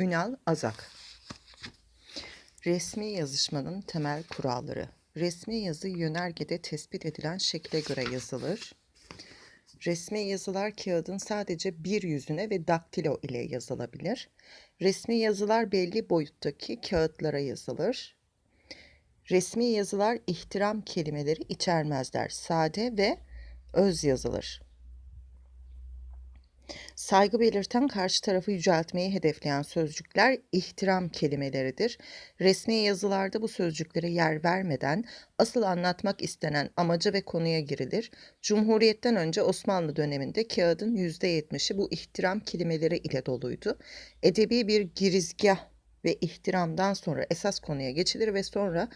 Ünal Azak Resmi yazışmanın temel kuralları. Resmi yazı yönergede tespit edilen şekle göre yazılır. Resmi yazılar kağıdın sadece bir yüzüne ve daktilo ile yazılabilir. Resmi yazılar belli boyuttaki kağıtlara yazılır. Resmi yazılar ihtiram kelimeleri içermezler. Sade ve öz yazılır. Saygı belirten karşı tarafı yüceltmeyi hedefleyen sözcükler ihtiram kelimeleridir. Resmi yazılarda bu sözcüklere yer vermeden asıl anlatmak istenen amaca ve konuya girilir. Cumhuriyetten önce Osmanlı döneminde kağıdın %70'i bu ihtiram kelimeleri ile doluydu. Edebi bir girizgah ve ihtiramdan sonra esas konuya geçilir ve sonra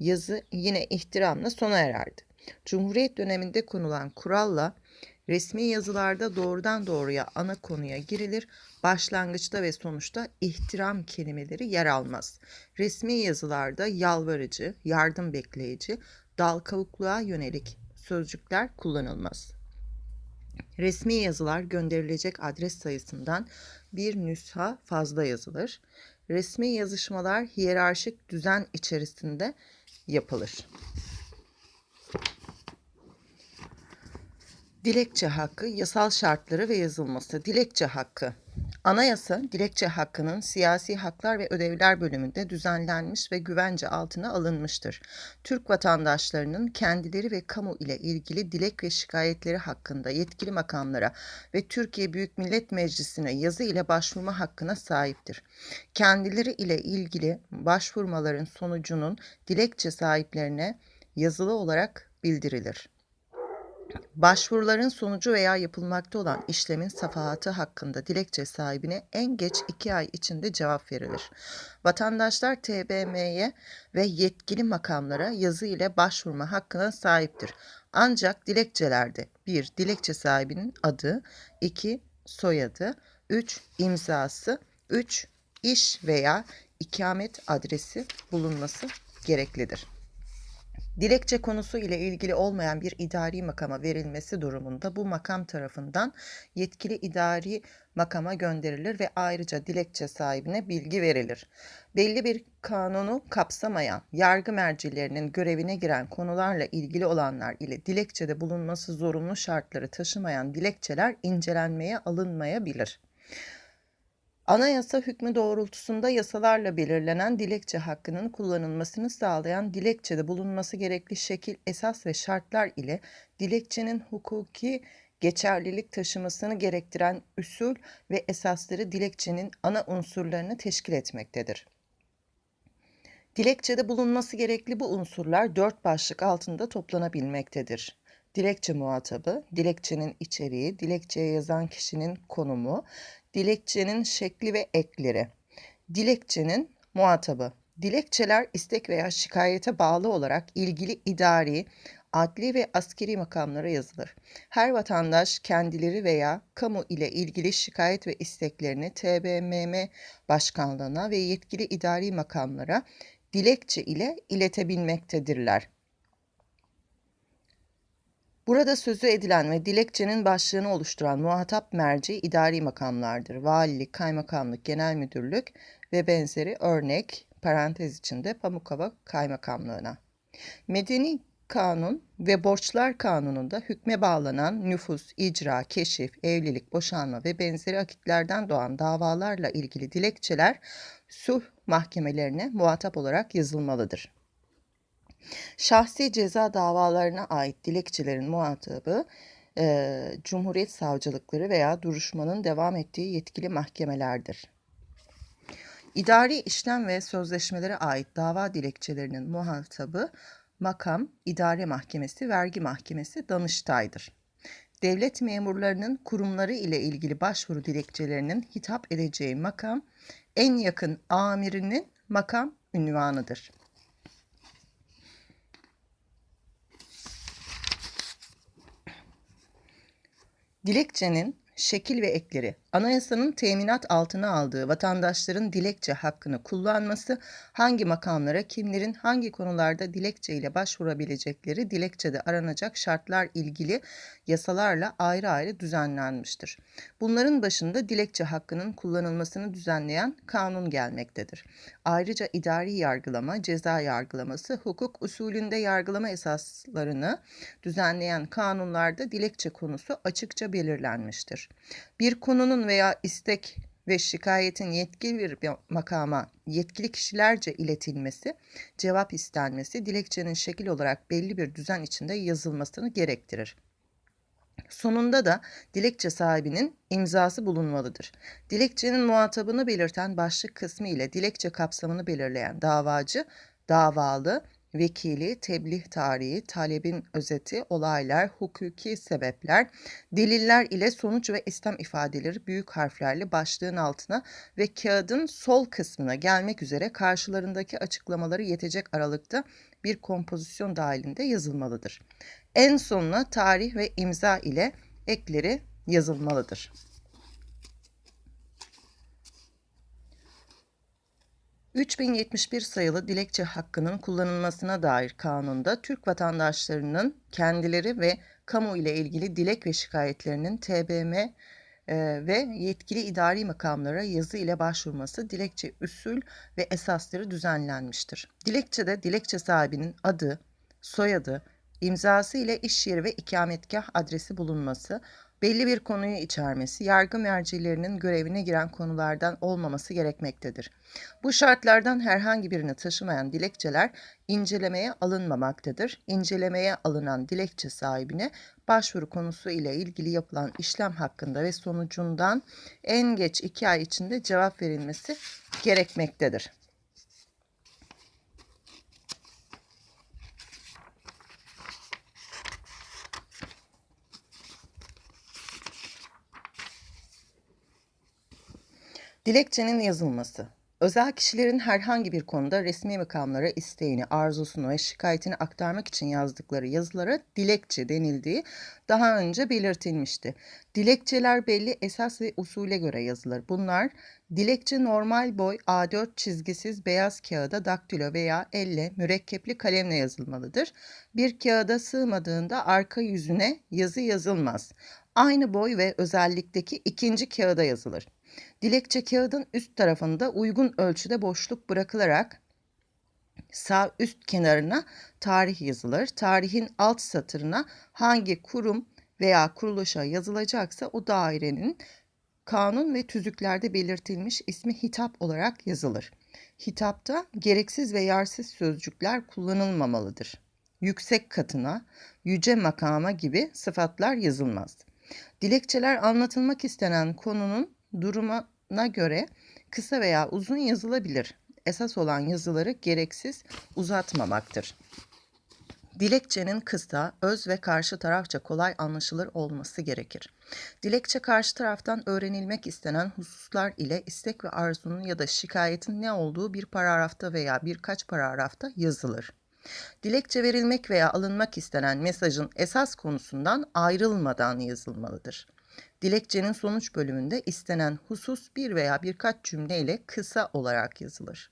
yazı yine ihtiramla sona ererdi. Cumhuriyet döneminde konulan kuralla resmi yazılarda doğrudan doğruya ana konuya girilir. Başlangıçta ve sonuçta ihtiram kelimeleri yer almaz. Resmi yazılarda yalvarıcı, yardım bekleyici, dal kavukluğa yönelik sözcükler kullanılmaz. Resmi yazılar gönderilecek adres sayısından bir nüsha fazla yazılır. Resmi yazışmalar hiyerarşik düzen içerisinde yapılır. Dilekçe hakkı, yasal şartları ve yazılması. Dilekçe hakkı. Anayasa, dilekçe hakkının siyasi haklar ve ödevler bölümünde düzenlenmiş ve güvence altına alınmıştır. Türk vatandaşlarının kendileri ve kamu ile ilgili dilek ve şikayetleri hakkında yetkili makamlara ve Türkiye Büyük Millet Meclisi'ne yazı ile başvurma hakkına sahiptir. Kendileri ile ilgili başvurmaların sonucunun dilekçe sahiplerine yazılı olarak bildirilir. Başvuruların sonucu veya yapılmakta olan işlemin safahatı hakkında dilekçe sahibine en geç iki ay içinde cevap verilir. Vatandaşlar TBMM'ye ve yetkili makamlara yazı ile başvurma hakkına sahiptir. Ancak dilekçelerde 1. Dilekçe sahibinin adı 2. Soyadı 3. imzası 3. iş veya ikamet adresi bulunması gereklidir. Dilekçe konusu ile ilgili olmayan bir idari makama verilmesi durumunda bu makam tarafından yetkili idari makama gönderilir ve ayrıca dilekçe sahibine bilgi verilir. Belli bir kanunu kapsamayan yargı mercilerinin görevine giren konularla ilgili olanlar ile dilekçede bulunması zorunlu şartları taşımayan dilekçeler incelenmeye alınmayabilir. Anayasa hükmü doğrultusunda yasalarla belirlenen dilekçe hakkının kullanılmasını sağlayan dilekçede bulunması gerekli şekil, esas ve şartlar ile dilekçenin hukuki geçerlilik taşımasını gerektiren üsul ve esasları dilekçenin ana unsurlarını teşkil etmektedir. Dilekçede bulunması gerekli bu unsurlar dört başlık altında toplanabilmektedir. Dilekçe muhatabı, dilekçenin içeriği, dilekçeye yazan kişinin konumu, dilekçenin şekli ve ekleri, dilekçenin muhatabı. Dilekçeler istek veya şikayete bağlı olarak ilgili idari, adli ve askeri makamlara yazılır. Her vatandaş kendileri veya kamu ile ilgili şikayet ve isteklerini TBMM başkanlığına ve yetkili idari makamlara dilekçe ile iletebilmektedirler. Burada sözü edilen ve dilekçenin başlığını oluşturan muhatap merci idari makamlardır. Valilik, kaymakamlık, genel müdürlük ve benzeri örnek parantez içinde Pamukkale Kaymakamlığına. Medeni Kanun ve Borçlar Kanunu'nda hükme bağlanan nüfus, icra, keşif, evlilik, boşanma ve benzeri akitlerden doğan davalarla ilgili dilekçeler sulh mahkemelerine muhatap olarak yazılmalıdır. Şahsi ceza davalarına ait dilekçelerin muhatabı e, Cumhuriyet Savcılıkları veya duruşmanın devam ettiği yetkili mahkemelerdir. İdari işlem ve sözleşmelere ait dava dilekçelerinin muhatabı makam, idare mahkemesi, vergi mahkemesi, danıştaydır. Devlet memurlarının kurumları ile ilgili başvuru dilekçelerinin hitap edeceği makam, en yakın amirinin makam ünvanıdır. Dilekçenin şekil ve ekleri. Anayasanın teminat altına aldığı vatandaşların dilekçe hakkını kullanması, hangi makamlara, kimlerin hangi konularda dilekçe ile başvurabilecekleri dilekçede aranacak şartlar ilgili yasalarla ayrı ayrı düzenlenmiştir. Bunların başında dilekçe hakkının kullanılmasını düzenleyen kanun gelmektedir. Ayrıca idari yargılama, ceza yargılaması, hukuk usulünde yargılama esaslarını düzenleyen kanunlarda dilekçe konusu açıkça belirlenmiştir. Bir konunun veya istek ve şikayetin yetkili bir makama yetkili kişilerce iletilmesi, cevap istenmesi, dilekçenin şekil olarak belli bir düzen içinde yazılmasını gerektirir. Sonunda da dilekçe sahibinin imzası bulunmalıdır. Dilekçenin muhatabını belirten başlık kısmı ile dilekçe kapsamını belirleyen davacı, davalı, vekili, tebliğ tarihi, talebin özeti, olaylar, hukuki sebepler, deliller ile sonuç ve istem ifadeleri büyük harflerle başlığın altına ve kağıdın sol kısmına gelmek üzere karşılarındaki açıklamaları yetecek aralıkta bir kompozisyon dahilinde yazılmalıdır. En sonuna tarih ve imza ile ekleri yazılmalıdır. 3071 sayılı dilekçe hakkının kullanılmasına dair kanunda Türk vatandaşlarının kendileri ve kamu ile ilgili dilek ve şikayetlerinin TBM e, ve yetkili idari makamlara yazı ile başvurması dilekçe usul ve esasları düzenlenmiştir. Dilekçede dilekçe sahibinin adı, soyadı, imzası ile iş yeri ve ikametgah adresi bulunması, belli bir konuyu içermesi, yargı mercilerinin görevine giren konulardan olmaması gerekmektedir. Bu şartlardan herhangi birini taşımayan dilekçeler incelemeye alınmamaktadır. İncelemeye alınan dilekçe sahibine başvuru konusu ile ilgili yapılan işlem hakkında ve sonucundan en geç iki ay içinde cevap verilmesi gerekmektedir. Dilekçenin yazılması. Özel kişilerin herhangi bir konuda resmi makamlara isteğini, arzusunu ve şikayetini aktarmak için yazdıkları yazılara dilekçe denildiği daha önce belirtilmişti. Dilekçeler belli esas ve usule göre yazılır. Bunlar dilekçe normal boy A4 çizgisiz beyaz kağıda daktilo veya elle mürekkepli kalemle yazılmalıdır. Bir kağıda sığmadığında arka yüzüne yazı yazılmaz. Aynı boy ve özellikteki ikinci kağıda yazılır. Dilekçe kağıdın üst tarafında uygun ölçüde boşluk bırakılarak sağ üst kenarına tarih yazılır. Tarihin alt satırına hangi kurum veya kuruluşa yazılacaksa o dairenin kanun ve tüzüklerde belirtilmiş ismi hitap olarak yazılır. Hitapta gereksiz ve yarsız sözcükler kullanılmamalıdır. Yüksek katına, yüce makama gibi sıfatlar yazılmaz. Dilekçeler anlatılmak istenen konunun durumuna göre kısa veya uzun yazılabilir. Esas olan yazıları gereksiz uzatmamaktır. Dilekçenin kısa, öz ve karşı tarafça kolay anlaşılır olması gerekir. Dilekçe karşı taraftan öğrenilmek istenen hususlar ile istek ve arzunun ya da şikayetin ne olduğu bir paragrafta veya birkaç paragrafta yazılır. Dilekçe verilmek veya alınmak istenen mesajın esas konusundan ayrılmadan yazılmalıdır. Dilekçenin sonuç bölümünde istenen husus bir veya birkaç cümleyle kısa olarak yazılır.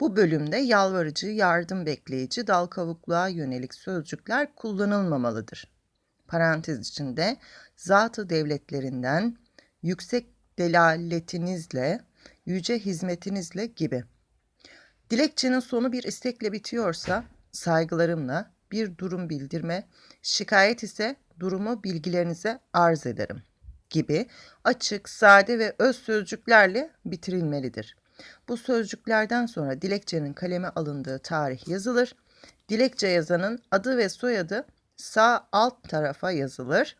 Bu bölümde yalvarıcı, yardım bekleyici, dal kavukluğa yönelik sözcükler kullanılmamalıdır. Parantez içinde zatı devletlerinden yüksek delaletinizle, yüce hizmetinizle gibi. Dilekçenin sonu bir istekle bitiyorsa saygılarımla bir durum bildirme, şikayet ise durumu bilgilerinize arz ederim gibi açık, sade ve öz sözcüklerle bitirilmelidir. Bu sözcüklerden sonra dilekçenin kaleme alındığı tarih yazılır. Dilekçe yazanın adı ve soyadı sağ alt tarafa yazılır,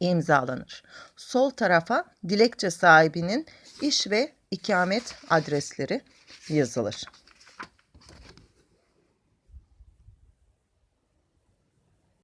imzalanır. Sol tarafa dilekçe sahibinin iş ve ikamet adresleri yazılır.